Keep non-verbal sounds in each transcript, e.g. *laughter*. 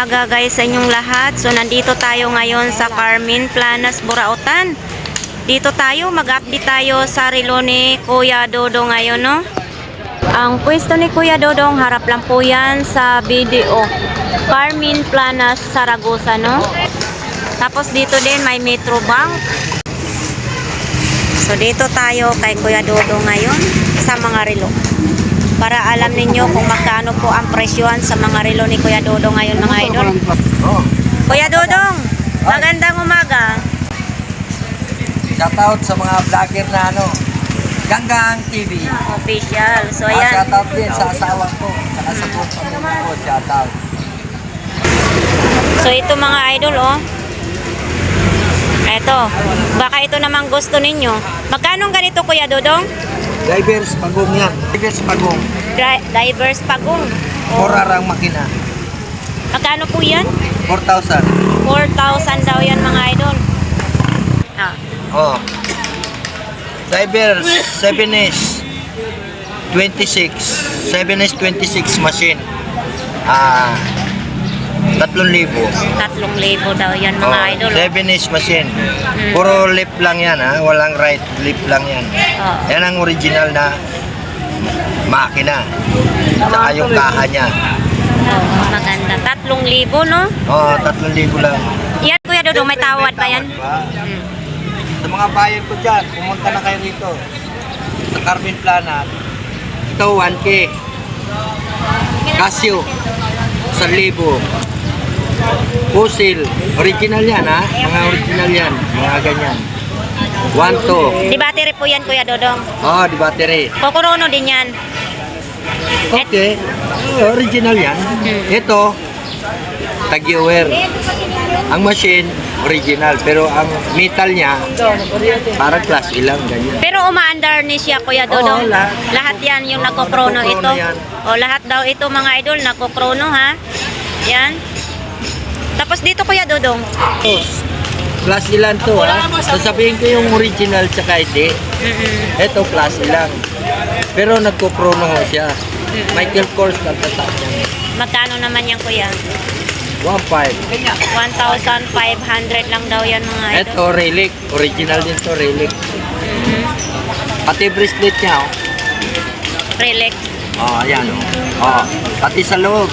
umaga guys sa inyong lahat. So nandito tayo ngayon sa Carmen Planas, Burautan. Dito tayo, mag-update tayo sa relo ni Kuya Dodo ngayon, no? Ang pwesto ni Kuya Dodong harap lang po yan sa BDO. Carmen Planas, Saragosa, no? Tapos dito din may Metro Bank. So dito tayo kay Kuya Dodo ngayon sa mga relo. Para alam ninyo kung magkano po ang presyohan sa mga relo ni Kuya Dodo ngayon mga idol. Kuya Dodong, magandang umaga. shoutout sa mga vlogger na ano, Ganggang TV. Official. So Ah, ayan. shoutout din sa asawa ko, saka sa buong pamilya ko, shoutout. So ito mga idol oh. Eto, baka ito namang gusto ninyo. Magkano ganito Kuya Dodong? Divers Pagong yan. Divers Pagong. Dri- Divers pagong. Oh. Porarang makina. Magkano po yan? 4,000. 4,000 daw yan mga idol. Ah, Oh. Divers 7S 26. 7S 26 machine. Ah, 3,000. 3,000 daw yan mga Oh, idol. 7S machine. Puro left lang yan ha, walang right, left lang yan. Oo. Yan ang original na makina. Saka yung kaha niya. Oo, maganda. 3,000 no? Oo, 3,000 lang. Yan Kuya Dodong, may tawad pa yan? Hmm. Sa mga bayan ko dyan, pumunta na kayo rito. Sa Carmen Plana. Ito, 1K. Casio, 1,000. Pusil, original yan ha. Mga original yan. Mga ganyan. 1 to. Di battery po yan Kuya Dodong. Oh, di battery. Kokorono din yan. Okay. Oh, original yan. Ito, tag-viewer. Ang machine, original. Pero ang metal niya, parang class ilang, ganyan. Pero umaandar ni siya Kuya Dodong. Oo, lahat. lahat yan yung Oo, nakokrono ito. yan. O lahat daw ito mga idol nakokrono ha. Yan. Tapos dito Kuya Dodong. Tapos, class ilan to ha? Sasabihin ko yung original tsaka hindi. Ito, class ilang. Pero nagko-prono ho siya. Michael Kors kagkata niya. Magkano naman yan Kuya? 1.5. 1,500 lang daw yan mga idol. Ito, relic. Original din to, relic. Mhm. Pati bracelet niya, oh. Relic. Oh, ayan, oh. Oh, pati sa loob.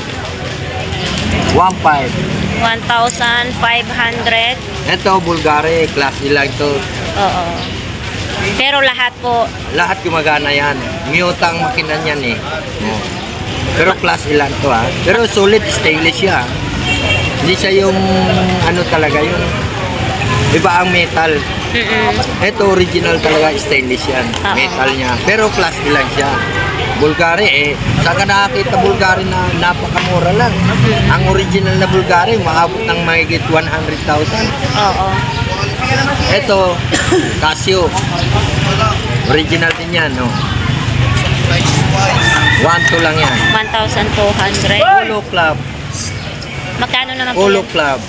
1.5. 1,500. Ito, Bulgari. Class ilang to. Oo. Pero lahat po, Lahat gumagana yan. Mutang makina yan eh. Oh. Pero class ilan to ha. Pero solid stainless siya. ah. Hindi siya yung ano talaga yun. Iba ang metal. mm Ito original talaga stainless yan. Oo. Metal niya. Pero class ilan siya. Bulgari eh. Saan ka nakakita Bulgari na napakamura lang? Ang original na Bulgari, maabot ng mahigit 100,000. oo. Ito, Casio. Original din yan, no? 1-2 lang yan. 1,200. Polo Club. Magkano naman po Polo? Club.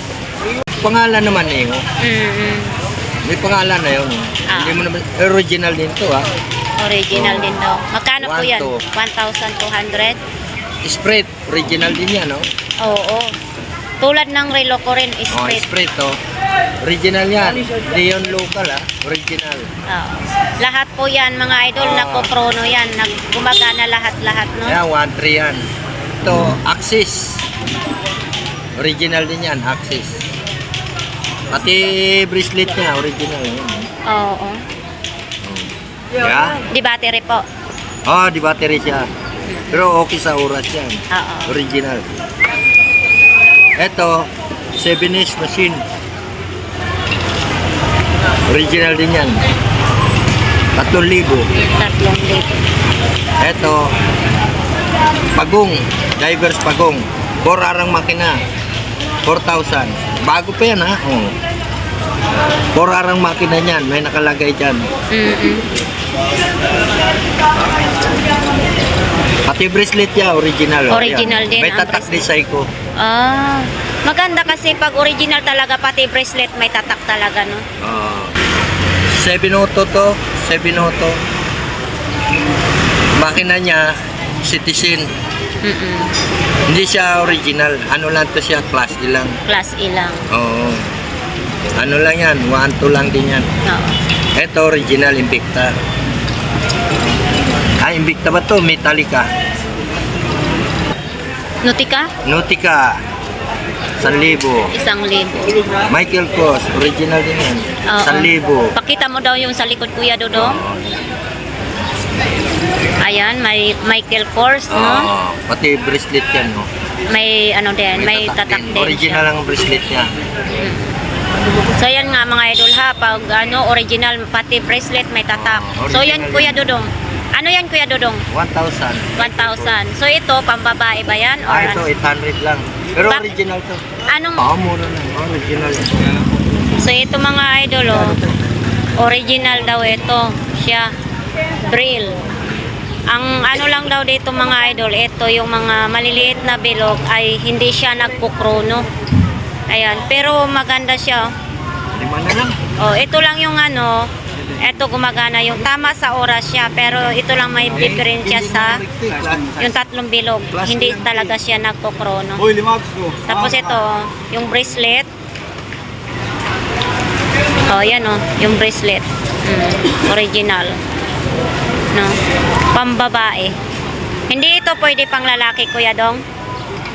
Pangalan naman eh. oh. Mm-mm. May pangalan na yun. Ah. Hindi mo naman, original din to ah. Original din daw. Magkano po One, yan? two. 1,200? Spread, original din yan, no? Oo. Tulad ng relo ko rin, Oh, split. spread to. Original yan. Hindi yun local ah. Original. Oo. Lahat po yan, mga idol, Oo. nagpo-prono yan. Nag gumagana lahat-lahat, no? Yan, 1-3 yan. Ito, Axis. Original din yan, Axis. Pati bracelet niya, original. Yan. Oo. Yeah. Di battery po. Oh, di battery siya. Pero okay sa oras yan. Oo. Original. Ito, 7-inch machine. Original din yan. 3,000. Tatlong libo. Ito, pagong. Divers pagong. 4 arang makina. 4,000. Bago pa yan ha. Oh. 4 arang makina niyan. May nakalagay dyan. Mm-mm. Pati bracelet niya, original. oh. Original Yan. din May ang tatak bracelet. design ko. Ah, maganda kasi pag original talaga, pati bracelet may tatak talaga, no? Uh, 7 auto to, 7 auto. Makina niya, citizen. Mm-mm. Hindi siya original. Ano lang to siya, class E lang. Class E lang. Oo. Ano lang yan, 1, 2 lang din yan. Oo. Ito, original Invicta. Invicta ba to? Metallica. Nutika? Nautica. 1,000. Isang libo. Michael Kors, original din yan. Oo. 1,000. Pakita mo daw yung sa likod Kuya Dodong. Oo. Ayan, may Michael Kors, no? Oo. Pati bracelet yan, no? May ano din, may tatak din Original siya. ang bracelet niya. So yan nga mga idol ha, pag ano, original, pati bracelet may tatak. Oh, So yan original Kuya. Dodong. Ano yan Kuya Dodong? 1,000. 1,000. So ito, pambabae ba yan? Or Ah, ito, ano? 800 lang. Pero Ba- original to. Anong, Oo, mura lang. Original so ito mga idol oh, original daw ito. Siya, Brill. Ang ano lang daw dito mga idol, ito yung mga maliliit na bilog ay hindi siya nagpukrono. Ayan, pero maganda siya. oh. Lima na lang. Oh, ito lang yung ano, ito gumagana yung tama sa oras siya, pero ito lang may diferensya sa yung tatlong bilog. Hindi talaga siya ko. Tapos ito, yung bracelet. Oh, yan oh, yung bracelet. Mm, original. No. Pambabae. Hindi ito pwede pang lalaki, Kuya Dong.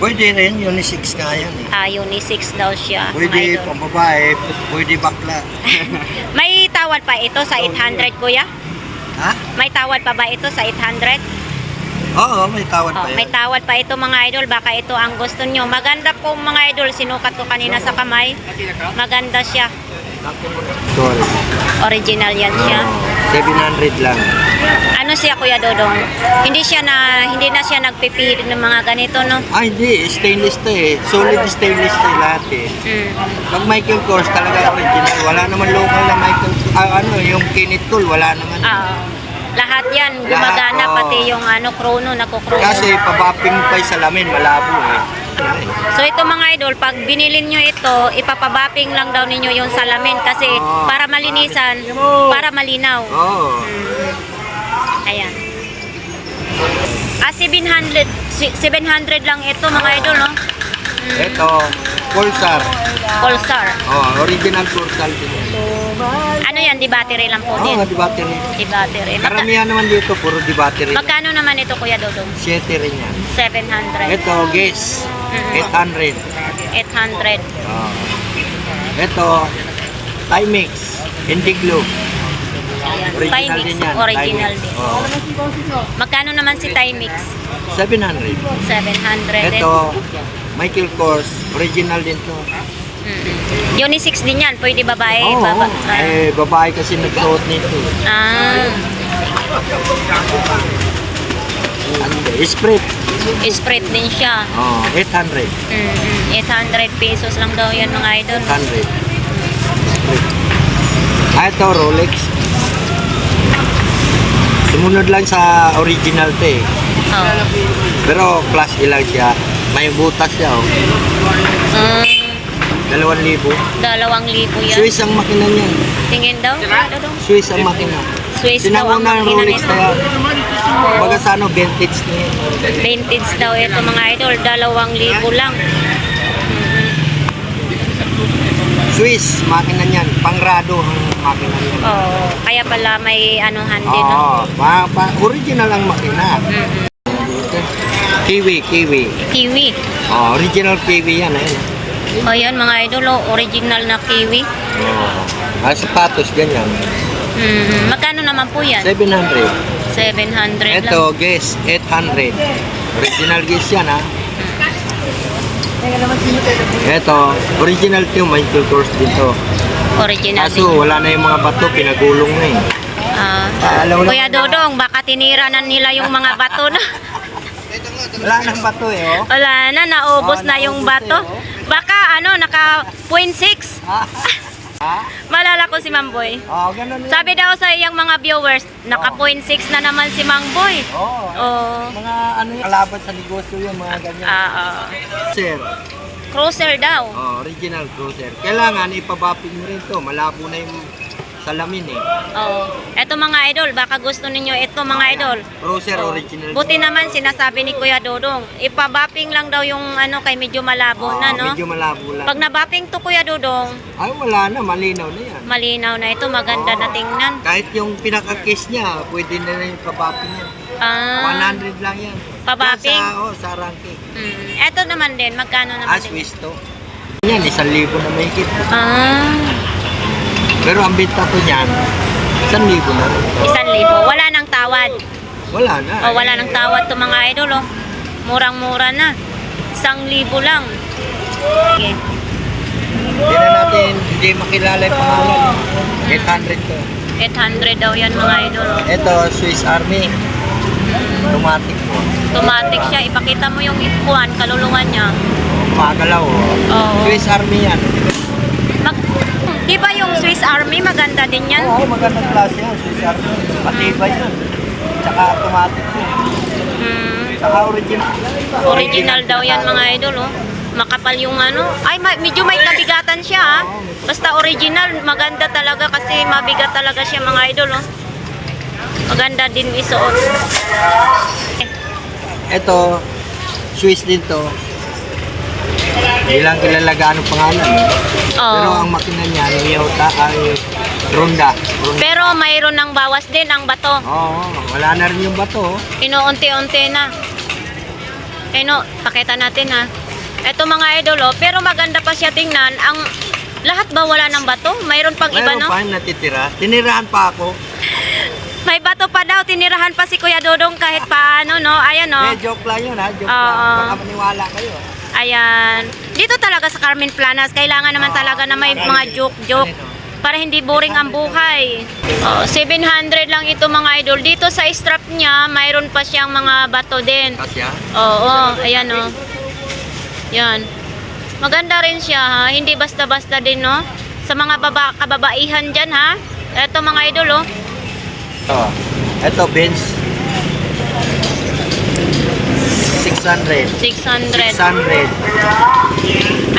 Pwede rin, unisex nga yan eh. Ah, unisex daw siya. Pwede mga idol. pwede bakla. *laughs* May tawad pa ito sa 800, Kuya? ha? May tawad pa ba ito sa 800? Oo, may tawad Oh, pa may yan. tawad pa ito mga idol. Baka ito ang gusto nyo. Maganda po mga idol. Sinukat ko kanina sa kamay. Maganda siya. Original yan siya. Oo, 700 lang. Ano siya Kuya Dodong? Hindi siya na hindi na siya nagpipilit ng mga ganito no. Ah, hindi. Stainless to eh. Solid stainless eh, lahat eh. Mm. Pag Michael Kors talaga original. Wala naman local na Michael Ah, ano, yung Kenneth Tool, wala naman. Ah, lahat yan gumagana Lahat, oo. pati yung ano krono nako-krono. Kasi pabapping pa yung salamin, malabo eh. So ito mga idol, pag binilin nyo ito, ipapabapping lang daw ninyo yung salamin kasi Oo. para malinisan, para malinaw. Oo. Ayan. Ah, 700, si- 700 lang ito mga idol, no? Ito, Pulsar. Pulsar. Oh, original Pulsar. Ano yan, di battery lang po Oo, din. nga, di battery. Di battery. Karamihan naman dito, puro di battery. magkano naman ito Kuya Dodong? 7 rin yan. 700. Ito, guess, Mm. 800. 800. Oh. Ito, Timex, hindi glue. Ayan. Original din yan. original Timex. din. Oh, Magkano naman si Timix? 700. 700 din. Ito, Michael Kors, original din to. Mm. Unisex din yan. Pwede babae. Baba, eh, babae kasi nagsuot nito. ah, Ano. Spread din siya. Oh, 800. Mm, 800 pesos lang daw yan mga idol. 100. Ah, ito, Rolex. Sumunod lang sa original to eh. Oh. Pero class E lang siya. May butas siya oh. Mm, 2,000. dalawang libo yan. Swiss ang makina niya. Tingin daw. Ano daw? Swiss ang makina. Swiss daw ang Sinauna ang makina Rolex nito. na yan. Baga sa ano, vintage na yan. Vintage daw ito mga idol. Dalawang libo lang. Swiss, makina niyan. Pangrado ang makina niyan. Oh, kaya pala may anuhan din. Oo, No? pa, pa, original ang makina. Mm-mm. Kiwi, kiwi. Kiwi. Oh, original kiwi yan. Ayun. O yan mga idol, oh, original na kiwi. Oh. Ah, sapatos, ganyan. Mm, magkano naman po yan? 700. 700 Ito, lang. guess, 800. Original guess yan, ha? Ito, original to, Michael Kors dito. Original Kaso, din. wala na yung mga bato, pinagulong na eh. Ah. Ah, Kuya Dodong, baka tinira na nila yung mga bato na. Wala nang bato eh, oh. Wala na, naubos Oh, na yung bato. eh, oh. Baka ano, naka 0.6. *laughs* Ha? Malala ko si Mamboy. Oh, ganun yan. Sabi daw sa iyang mga viewers, naka Oh. 0.6 na naman si Mangboy. Oh, Oh. mga ano yung kalaban sa negosyo yung mga ganyan. Ah, ah. Sir, cruiser daw. oh, original cruiser. Kailangan ipabapping mo rin to. Malabo na yung salamin eh. Oo. Eto mga idol, baka gusto ninyo ito mga idol. Cruiser Oo. original. Buti naman sinasabi ni Kuya Dodong, ipabapping lang daw yung ano kay medyo malabo Oo, na no. Medyo malabo lang. Pag nabapping to Kuya Dodong, Ay, wala na. Malinaw na yan. malinaw na ito, maganda na tingnan. Kahit yung pinaka-case niya, pwede na rin pabapping niya. Ah, 100 lang yan. Pabapping? Yan Sa, oh, sa ranking. mm. Eto naman din, magkano naman Ah, din? Swiss to. Yan, isang libo na may kit. Ah, Pero ang benta ko niyan, isang libo na rin. isang libo. Wala nang tawad. Wala na. O, wala nang tawad to mga idol, oh. Murang-mura na. Isang libo lang. Okay. Hindi na natin, hindi makilala yung pangalan. 800 to. 800 daw yan mga idol. oh. Ito, Swiss Army. Automatic po. Automatic siya. Ipakita mo yung ikuan, kalulungan niya. Magalaw. Oh. Oo. Swiss Army yan. Mag, di ba yung Swiss Army, maganda din yan? Oo, magandang klase yan. Swiss Army. Matibay yan. Tsaka automatic yan. Hmm, Tsaka original. original daw yan mga idol, oh. Makapal yung ano. Ay, ma- medyo may kabigatan siya, ah. Basta original, maganda talaga kasi mabigat talaga siya mga idol, oh. Maganda din isuot. Ito, Swiss din to. Hindi lang kilala gaano pangalan. Pero Oo. ang makina niya, Toyota ay Ronda. Ronda. Pero mayroon ng bawas din ang bato. Oo, wala na rin yung bato. Inuunti-unti na. Eno, pakita natin ha. Ito mga idol, oh, pero maganda pa siya tingnan. Ang lahat ba wala ng bato? Mayroon pang iba, Mayroon no? pa yung natitira. Tinirahan pa ako. *laughs* May bato pa daw, tinirahan pa si Kuya Dodong kahit paano, no? Ayan, no? Eh, joke lang yun ha. Joke Oo. lang. Baka maniwala kayo. Ayan. Dito talaga sa Carmen Planas, kailangan naman talaga na may mga joke-joke para hindi boring ang buhay. Oh, 700 lang ito mga idol. Dito sa strap niya, mayroon pa siyang mga bato din. Oo, ayan o. Yan. Maganda rin siya ha. Hindi basta-basta din no. Sa mga baba, kababaihan dyan ha. Ito mga idol oh. Ito. Ito, Benz. 600. 600. 600.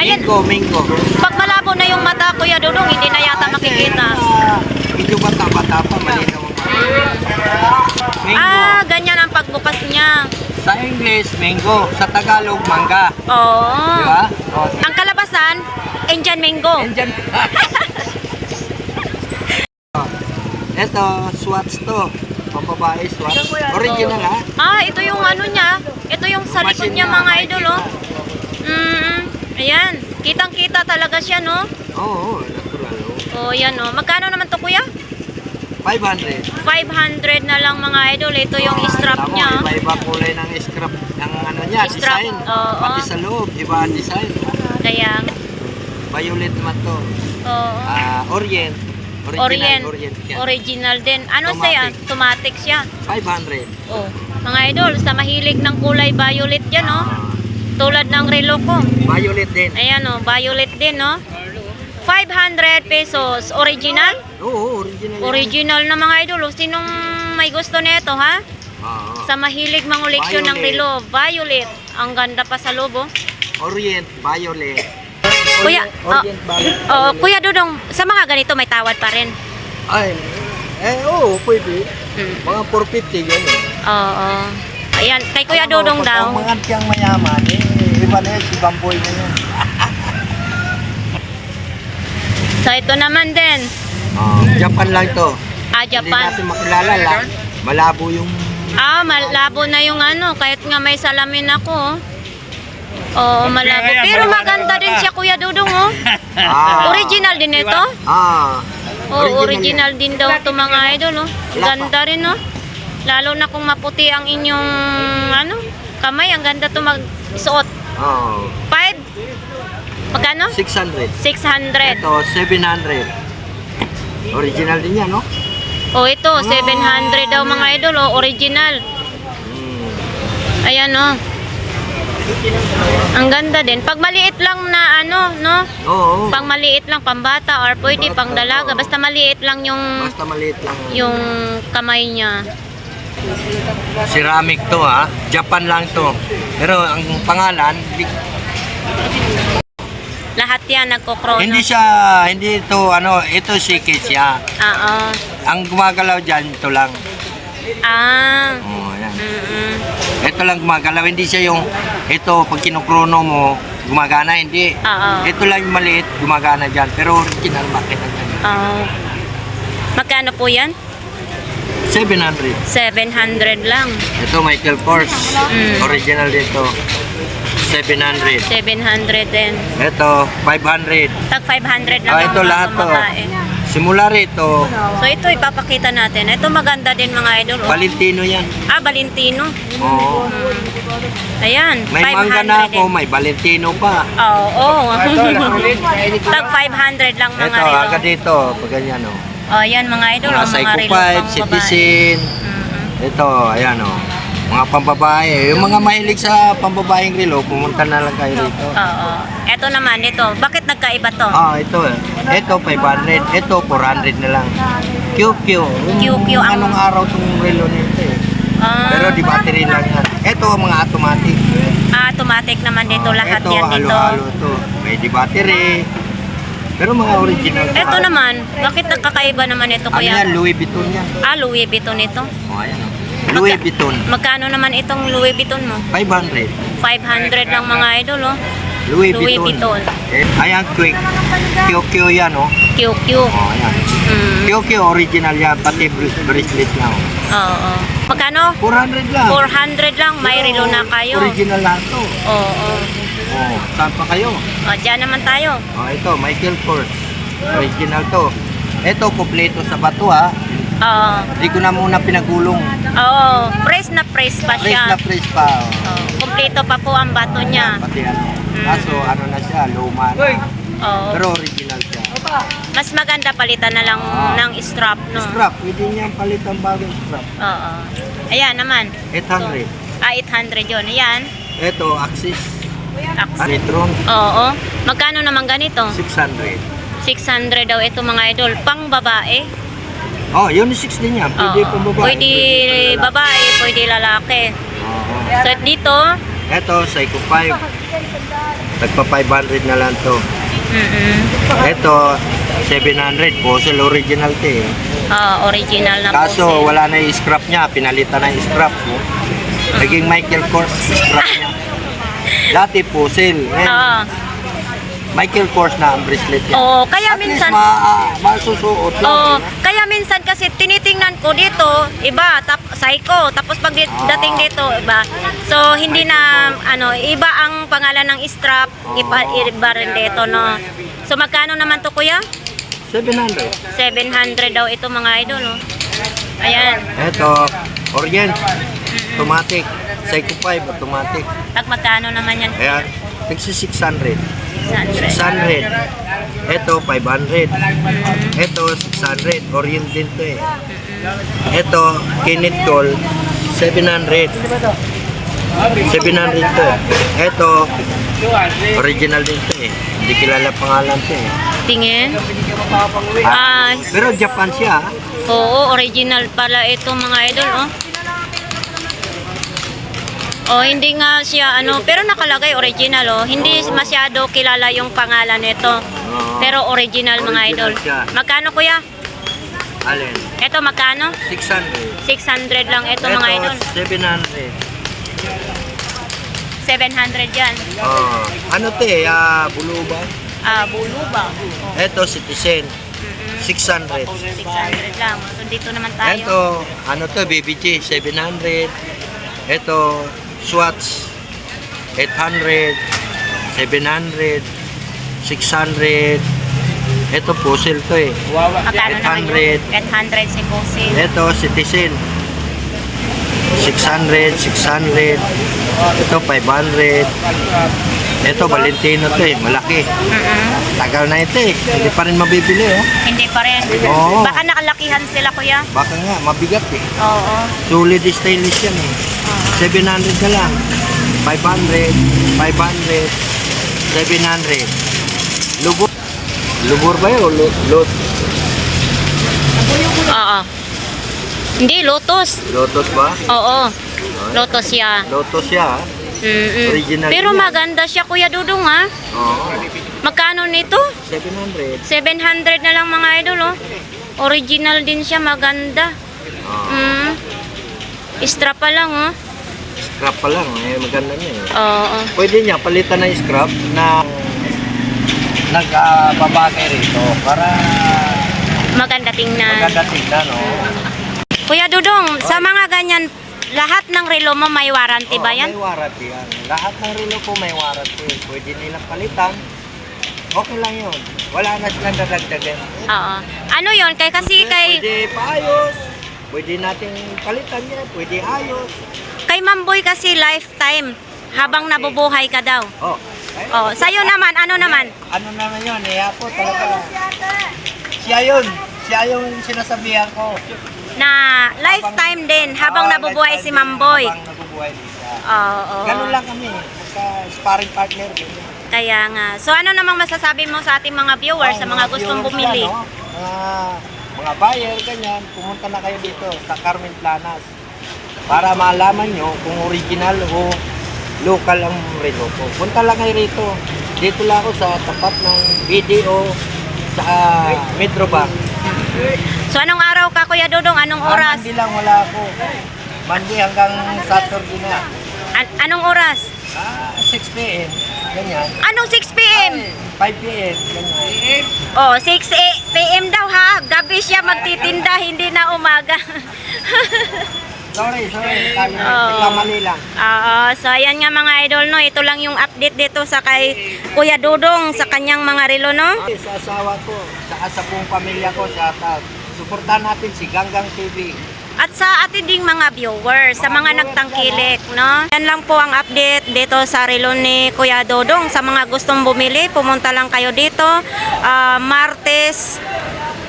Ayan. Mingo, Mingo. Pag malabo na yung mata kuya Dudong, hindi na yata makikita. Medyo bata-bata pa, malinaw ang mata. Mingo. Ah, ganyan ang pagbukas niya. Sa English, mango. Sa Tagalog, mangga. Oo. Di ba? O, Ang kalabasan, Indian mango. and dyan. *laughs* Ito, Swatch to. Pampabae, Swatch. Original ha? Ah, ito yung ano niya. Ito yung sa likod niya mga idol oh. Mm, ayan. Kitang-kita talaga siya no. Oo, natural. oh. Oh, yan oh. Magkano naman to kuya? 500. 500 na lang mga idol. Ito yung Ah, strap tama, niya. Iba-iba kulay ng scrap ng ano niya, Strap, design. oo. Pati sa loob, iba ang design. Kaya, Violet naman to. oo. Ah, Orient. Original, Orient. Orient. yan. Original din. Ano siya? Automatic siya. 500. Oh. Mga idol, sa mahilig ng kulay violet yan, oh. Ah, Tulad ng relo ko. violet din. Ayan, oh. Violet din, oh. 500 pesos. Original? Oo, original. yan. Original na mga idol. oh. Sinong may gusto nito, ha? Ah, Sa mahilig manguleksyon ng relo. Violet. Ang ganda pa sa lobo. Orient, violet. Kuya, Orient violet. Oh, Kuya Dudong, sa mga ganito may tawad pa rin. Ay, eh, oo, pwede. Mm. Mga 450 yan eh. Oo. Ayan, kay Kuya mo, Dudong daw. Ang mga tiyang mayaman, eh, iba na yun, si Bamboy na yun. *laughs* So ito naman din. Ah, Japan lang to. Ah, Hindi Japan. natin makilala lang. Malabo yung Ah, malabo na yung ano, kahit nga may salamin ako. Oh. Oo, malabo. Pero maganda din siya, Kuya Dudong, oh. *laughs* Ah. Original din ito? Ah. Oo, original din daw to mga idol, oh. Ganda rin, oh. Lalo na kung maputi ang inyong, ano, kamay, ang ganda to magsuot. Oh. Five? Magkano? 600. 600. Ito, 700. Original din yan, no? Oh, ito, 700 daw mga idol, oh, original. Hmm. Ayan, oh. Ang ganda din. Pag maliit lang na ano, no? Oo. Pang maliit lang, pambata or pwede pang dalaga. Basta maliit lang yung Basta maliit lang. yung kamay niya. Ceramic to, ha? Japan lang to. Pero ang pangalan, di- Lahat yan nagkokrono. Hindi siya, hindi ito, ano, ito sikit siya. Oo. Ang gumagalaw dyan, ito lang. Ah. Oh, yan. Mm-mm. Ito lang gumagalaw, hindi siya yung, ito, pag kinukrono mo, gumagana, hindi. Oo. Ito lang yung maliit, gumagana dyan. Pero original makina dyan. Oo. Magkano po yan? 700. 700 lang. Ito, Michael Kors. Mm. Original dito. 700. 700 din. Ito, 500. Tag 500 lang Ah, ang ito mga lahat to. babae. Simula rito, So ito ipapakita natin. Ito maganda din mga idol. Oh. Valentino yan. Ah, Valentino. Oo. Ayan, May 500 mangga na ako, din. may Valentino pa. Oo. Oh, *laughs* Tag 500 lang mga Ito, relo. agad dito, pag ganyan o. Oh, yan mga idol. Mga oh, mga Psycho relo 5, pang babae. Citizen. Mm-mm. Ito, ayan o. Mga pambabae. Yung mga mahilig sa pambabaeng relo, pumunta na lang kayo rito. Oo. Ito naman, ito. Bakit nagkaiba to? Ah, ito eh. Ito 500, ito 400 na lang. QQ. QQ ang- Anong araw tong relo nito eh. Ah, Pero di battery lang yan. Ito mga automatic. ah, automatic naman dito Ah, lahat ito, yan dito. halo-halo to. May di battery. Pero mga original. to. Ito naman, bakit nagkakaiba naman ito Ano yan? kuya? Louis Vuitton yan. Ah, Louis Vuitton ito. Oh, ayan o. Louis Vuitton. Magkano naman itong Louis Vuitton mo? 500. 500 lang mga idol, oh. Louis, Louis Vuitton. Vuitton. Eh, ayan, quick. QQ yan o. QQ. Oh, ayan. Mm. QQ original yan. Pati bracelet niya o. Oo. Magkano? 400 lang. 400 lang, may Pero relo na kayo. Original lahat to. Oo. Oh, saan pa kayo? O, dyan naman tayo. Oh, ito, Michael Kors. Original to. Ito, kompleto sa bato ha. Oo. Hindi ko na muna pinagulong. Oo. Press na press pa Press siya. na press pa. Oh. Oo. Kompleto pa po ang bato niya. Pati ano. Mm. Kaso ano na siya, luma na. Oo. Pero original siya. Mas maganda palitan na lang Ah. ng strap, no? Strap, pwede niyang palitan bagong strap. Oo. Ayan naman. 800. Ah, 800 yun. Ayan. Ito, Axis. Axis. Retron, Oo. Magkano naman ganito? 600. 600 daw ito mga idol. Pang babae. Oh, unisex din yan. Pwede Oo. pang babae. Pwede babae, pwede lalaki. Oo. So dito, Ito, Psycho 5. Tagpa 500 na lang to. mm Ito, 700. Fossil original to eh. ah, original na Kaso po. wala na yung scrap niya, pinalitan na yung scrap mo. Naging Michael Kors scrap niya. *laughs* Dati fossil. Ngayon, Oo. Michael Kors na ang bracelet niya. Oo, kaya At least minsan ma, ah, masusuot lang. Oo, eh. kaya minsan kasi tinitingnan ko dito, iba, tap, psycho, tapos pag Ah. dating dito, iba. So, hindi na, ano, iba ang pangalan ng strap, iba, iba rin dito, no. So, magkano naman to, kuya? 700. 700 daw ito, mga idol, no. Ayan, Ito, Orient. Automatic. Psycho 5, automatic. pag magkano naman yan? Ayan. Tigsi 600. 600. 600. Ito, 500. Ito, 600. Orient din to eh. Ito, Kenneth Cole, 700. 700 to eh. Ito, original din to eh. Hindi kilala pangalan to eh. Tingin? Ah, Pero Japan siya. ah. Oo, original pala ito mga idol, oh. Oh, hindi nga siya ano, pero nakalagay original oh. Hindi masyado kilala yung pangalan nito. Oo. Pero original mga Original idol. siya. Magkano kuya? Alin? Ito magkano? 600. 600 lang ito mga idol. 700. 700 yan. Oh, ano to eh, ah, buluba. Ah, bulo ba? Oh, Ito, Citizen. 600. 600 lang. So dito naman tayo. Ito, ano to, BBG, 700. Ito, Swatch, 800, 700, 600. Ito, Puzzle to eh. Magkano naman yun? 800. 800 si Bossy. Ito, Citizen. 600, 600. Ito, 500. Ito, Valentino to eh, malaki. Mm-mm. Tagal na ito eh. Hindi pa rin mabibili oh. Hindi pa rin. Oo. Baka nakalakihan sila kuya. Baka nga, mabigat eh. Oo. Solid stainless yan eh. 700 na lang. 500, 500, 700. Lubor. Lubor ba yun? lot. Oo. Hindi, lotus. Lotus ba? Oo. Lotus siya. Lotus siya. ah. Original Pero yan. maganda siya, Kuya Dudong, ha? Oo. Magkano nito? 700. 700 na lang mga idol, oh. Original din siya, maganda. Oh, Mm. Extra pa lang, oh. Scrap pa lang. Eh, maganda niya eh. Oo. Pwede niya palitan ng scrap na nagbabagay rito para Maganda tingnan. maganda tingnan, no? Kuya Dudong, sa mga ganyan, lahat ng relo mo may warranty ba Oo, yan? May warranty yan. Lahat ng relo ko may warranty. Pwede nilang palitan. Okay lang yun. Wala na silang dadagdagan. Oo. Ano yon Kay kasi kay Pwede paayos. Pwede natin palitan yan. Pwede ayos. Kay Mamboy kasi lifetime habang nabubuhay ka daw. Oh. Oh, sa'yo naman, ano naman? Ano naman yun? Eh, po talaga. Siya yun. Siya yung sinasabihan ko. Na lifetime din habang Ah, nabubuhay si lifetime din, Mamboy. Habang nabubuhay siya. Oo. Ganun lang kami. Basta sparring partner. ganyan. Kaya nga. So ano namang masasabi mo sa ating mga viewers, Oh, sa mga gustong viewers bumili? yan, no? Mga, mga buyer, ganyan, pumunta na kayo dito sa Carmen Planas para malaman nyo kung original o local ang relo ko. Punta lang kayo rito. Dito lang ako sa tapat ng BDO sa Metro Bank. So anong araw ka Kuya Dudong? Anong Ah, oras? Monday lang wala ako. Monday hanggang Saturday na. An- anong oras? Ah, 6 p.m. Ganyan. Anong 6 p.m.? Ay, 5 p.m. Ganyan. Oh, 6 a- p.m. daw ha. Gabi siya magtitinda, hindi na umaga. *laughs* Sorry, sorry. Kami, nagkamali lang. Oo, so ayan nga mga idol no, ito lang yung update dito sa kay Kuya Dudong sa kanyang mga relo no. Sa asawa ko, sa sa buong pamilya ko, sa at suportahan natin si Ganggang TV. At sa ating ding mga viewers, sa mga nagtangkilik, no? Yan lang po ang update dito sa relo ni Kuya Dodong. Sa mga gustong bumili, pumunta lang kayo dito. Ah, Martes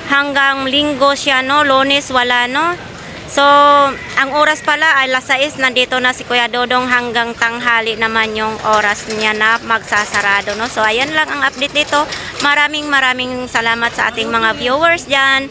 hanggang Linggo siya, no? Lunes wala, no? So, ang oras pala ay alas 6, nandito na si Kuya Dodong hanggang tanghali naman yung oras niya na magsasarado, no? So, ayan lang ang update dito. Maraming maraming salamat sa ating mga viewers dyan.